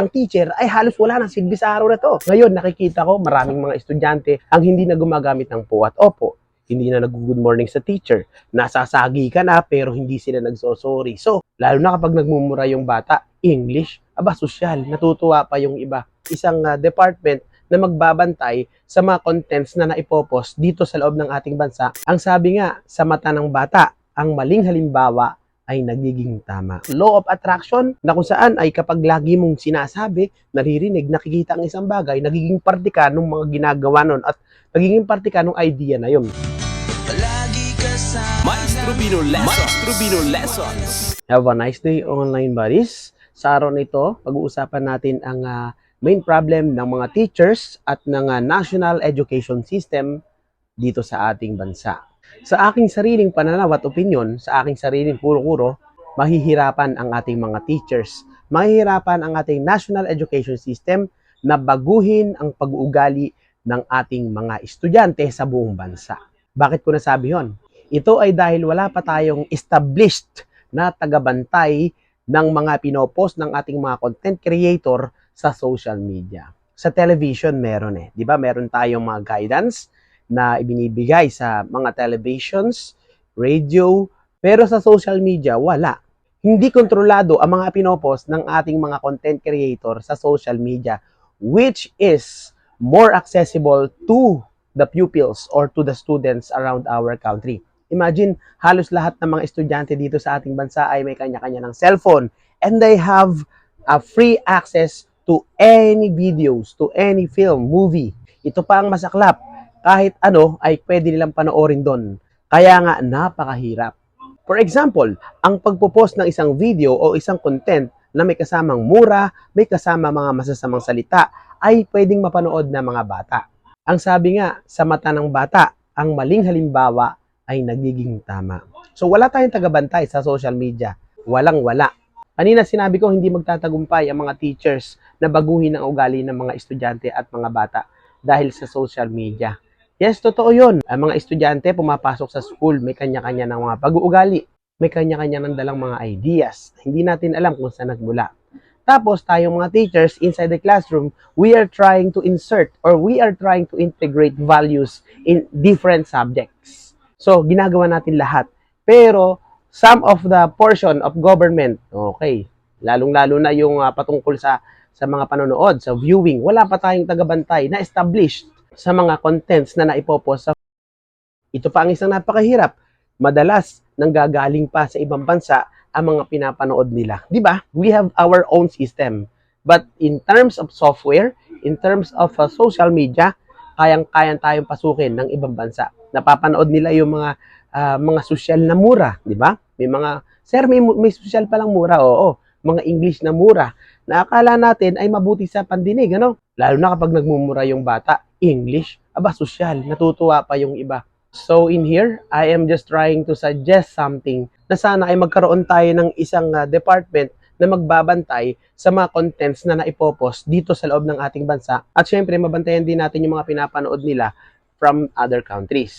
ang teacher ay halos wala nang silbi sa araw na to. Ngayon, nakikita ko maraming mga estudyante ang hindi na gumagamit ng po at opo. Hindi na nag-good morning sa teacher. Nasasagi ka na pero hindi sila nagsosorry. So, lalo na kapag nagmumura yung bata, English, aba, sosyal, natutuwa pa yung iba. Isang ah, department na magbabantay sa mga contents na naipopost dito sa loob ng ating bansa. Ang sabi nga, sa mata ng bata, ang maling halimbawa ay nagiging tama. Law of attraction na kung saan ay kapag lagi mong sinasabi, naririnig, nakikita ang isang bagay, nagiging parte ka ng mga ginagawa nun at nagiging parte ka ng idea na yun. Maestro Bino Lessons. Maestro Bino Lessons. Have a nice day online buddies. Sa araw na ito, pag-uusapan natin ang ah, main problem ng mga teachers at ng ah, national education system dito sa ating bansa. Sa aking sariling pananaw at opinion, sa aking sariling puro-kuro, mahihirapan ang ating mga teachers. Mahihirapan ang ating national education system na baguhin ang pag-uugali ng ating mga estudyante sa buong bansa. Bakit ko nasabi yon? Ito ay dahil wala pa tayong established na tagabantay ng mga pinopost ng ating mga content creator sa social media. Sa television meron eh. 'Di ba? Meron tayong mga guidance na ibinibigay sa mga televisions, radio, pero sa social media wala. Hindi kontrolado ang mga pinopost ng ating mga content creator sa social media which is more accessible to the pupils or to the students around our country. Imagine, halos lahat ng mga estudyante dito sa ating bansa ay may kanya-kanya ng cellphone and they have a free access to any videos, to any film, movie. Ito pa ang masaklap. Kahit ano ay pwede nilang panoorin doon. Kaya nga napakahirap. For example, ang pagpo-post ng isang video o isang content na may kasamang mura, may kasama mga masasamang salita, ay pwedeng mapanood ng mga bata. Ang sabi nga, sa mata ng bata, ang maling halimbawa ay nagiging tama. So wala tayong tagabantay sa social media. Walang wala. Kanina sinabi ko hindi magtatagumpay ang mga teachers na baguhin ang ugali ng mga estudyante at mga bata dahil sa social media. Yes, totoo yun. Ang mga estudyante pumapasok sa school, may kanya-kanya ng mga pag-uugali. May kanya-kanya ng dalang mga ideas. Hindi natin alam kung saan nagmula. Tapos tayong mga teachers inside the classroom, we are trying to insert or we are trying to integrate values in different subjects. So, ginagawa natin lahat. Pero, some of the portion of government, okay, lalong-lalo na yung ah, patungkol sa sa mga panonood, sa viewing, wala pa tayong tagabantay na established sa mga contents na naipopost sa ito pa ang isang napakahirap. Madalas, nanggagaling pa sa ibang bansa ang mga pinapanood nila. Di ba? We have our own system. But in terms of software, in terms of uh, social media, kayang-kayang tayong pasukin ng ibang bansa. Napapanood nila yung mga ah, mga social na mura, di ba? May mga, sir, may, may social palang mura, oo. Mga English na mura na akala natin ay mabuti sa pandinig, ano? Lalo na kapag nagmumura yung bata, English, aba, social, natutuwa pa yung iba. So in here, I am just trying to suggest something na sana ay magkaroon tayo ng isang ah, department na magbabantay sa mga contents na naipopost dito sa loob ng ating bansa. At syempre, mabantayan din natin yung mga pinapanood nila from other countries.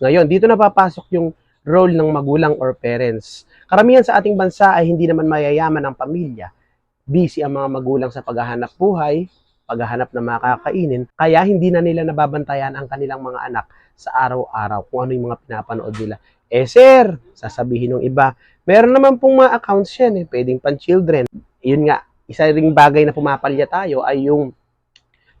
Ngayon, dito na papasok yung role ng magulang or parents. Karamihan sa ating bansa ay hindi naman mayayaman ang pamilya. Busy ang mga magulang sa paghahanap buhay, paghahanap ng mga kakainin, kaya hindi na nila nababantayan ang kanilang mga anak sa araw-araw kung ano yung mga pinapanood nila. Eh sir, sasabihin ng iba, meron naman pong mga accounts yan eh, pwedeng pan children. Yun nga, isa ring bagay na pumapalya tayo ay yung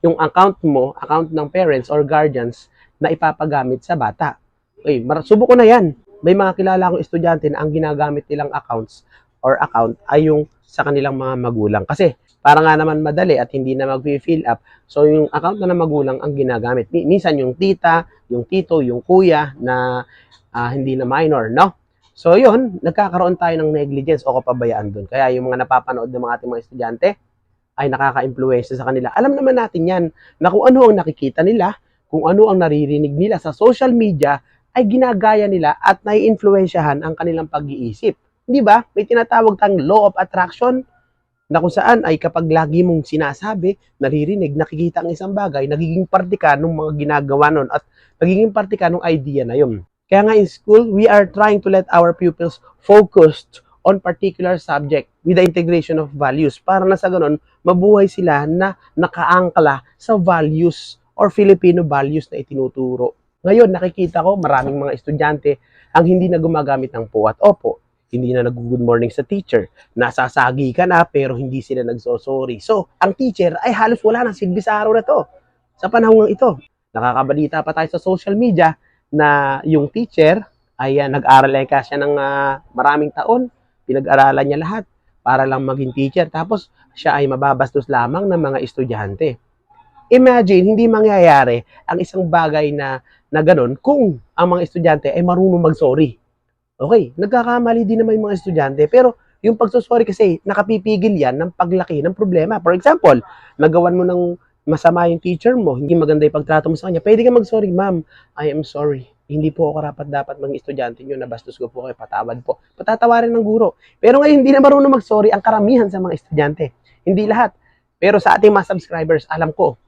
yung account mo, account ng parents or guardians na ipapagamit sa bata. Mar- subo ko na yan. May mga kilala akong estudyante na ang ginagamit nilang accounts or account ay yung sa kanilang mga magulang. Kasi para nga naman madali at hindi na mag-fill up. So yung account na ng magulang ang ginagamit. Mi- Minsan yung tita, yung tito, yung kuya na ah, hindi na minor, no? So yun, nagkakaroon tayo ng negligence o kapabayaan doon. Kaya yung mga napapanood ng mga ating mga estudyante ay nakaka-influence sa kanila. Alam naman natin yan na kung ano ang nakikita nila, kung ano ang naririnig nila sa social media, ay ginagaya nila at nai-influensyahan ang kanilang pag-iisip. Di ba? May tinatawag tayong law of attraction na kung saan ay kapag lagi mong sinasabi, naririnig, nakikita ang isang bagay, nagiging parte ka ng mga ginagawa nun at nagiging parte ka ng idea na yun. Kaya nga in school, we are trying to let our pupils focused on particular subject with the integration of values para na sa ganun, mabuhay sila na nakaangkla sa values or Filipino values na itinuturo. Ngayon, nakikita ko maraming mga estudyante ang hindi na gumagamit ng po at opo. Hindi na nag-good morning sa teacher. Nasasagi ka na pero hindi sila nagsosorry. So, ang teacher ay halos wala nang silbi sa araw na to. Sa panahon ito. Nakakabalita pa tayo sa social media na yung teacher ay ah, nag-aral ay siya ng ah, maraming taon. Pinag-aralan niya lahat para lang maging teacher. Tapos, siya ay mababastos lamang ng mga estudyante. Imagine, hindi mangyayari ang isang bagay na, na ganun kung ang mga estudyante ay marunong mag-sorry. Okay, nagkakamali din naman yung mga estudyante, pero yung pagsosorry kasi, nakapipigil yan ng paglaki ng problema. For example, nagawan mo ng masama yung teacher mo, hindi maganda yung pagtrato mo sa kanya, pwede ka mag-sorry, ma'am, I am sorry. Hindi po ako rapat dapat maging estudyante nyo, nabastos ko po kayo, patawad po. Patatawarin ng guro. Pero ngayon, hindi na marunong mag-sorry ang karamihan sa mga estudyante. Hindi lahat. Pero sa ating mga subscribers, alam ko,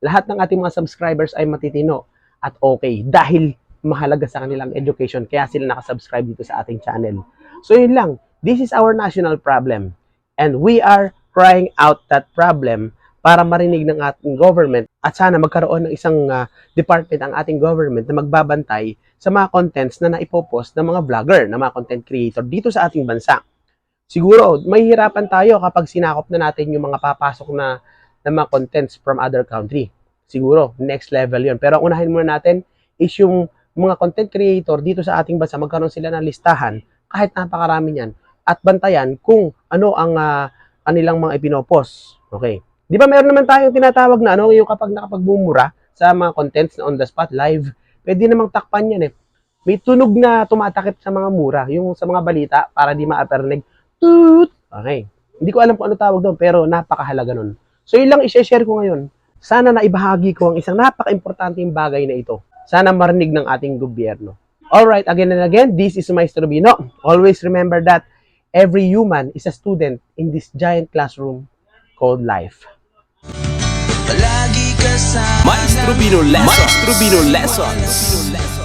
lahat ng ating mga subscribers ay matitino at okay dahil mahalaga sa kanilang education kaya sila nakasubscribe dito sa ating channel. So yun lang, this is our national problem and we are crying out that problem para marinig ng ating government at sana magkaroon ng isang ah, department ang ating government na magbabantay sa mga contents na naipopost ng mga vlogger, ng mga content creator dito sa ating bansa. Siguro, may hirapan tayo kapag sinakop na natin yung mga papasok na, na mga contents from other country. Siguro, next level yon Pero unahin muna natin is yung mga content creator dito sa ating bansa, magkaroon sila ng listahan, kahit napakarami niyan, at bantayan kung ano ang ah, kanilang mga ipinopost. Okay. Di ba meron naman tayong tinatawag na ano, yung kapag nakapagbumura sa mga contents na on the spot, live, pwede namang takpan yan eh. May tunog na tumatakip sa mga mura, yung sa mga balita, para di ma-apernig. Toot! Okay. Hindi ko alam kung ano tawag doon, pero napakahalaga nun. So yun lang i-share ko ngayon. Sana na ibahagi ko ang isang napaka-importanteng bagay na ito. Sana marinig ng ating gobyerno. Alright, again and again, this is Maestro Bino. Always remember that every human is a student in this giant classroom called life. Maestro Bino Lessons. Maestro Bino Lessons.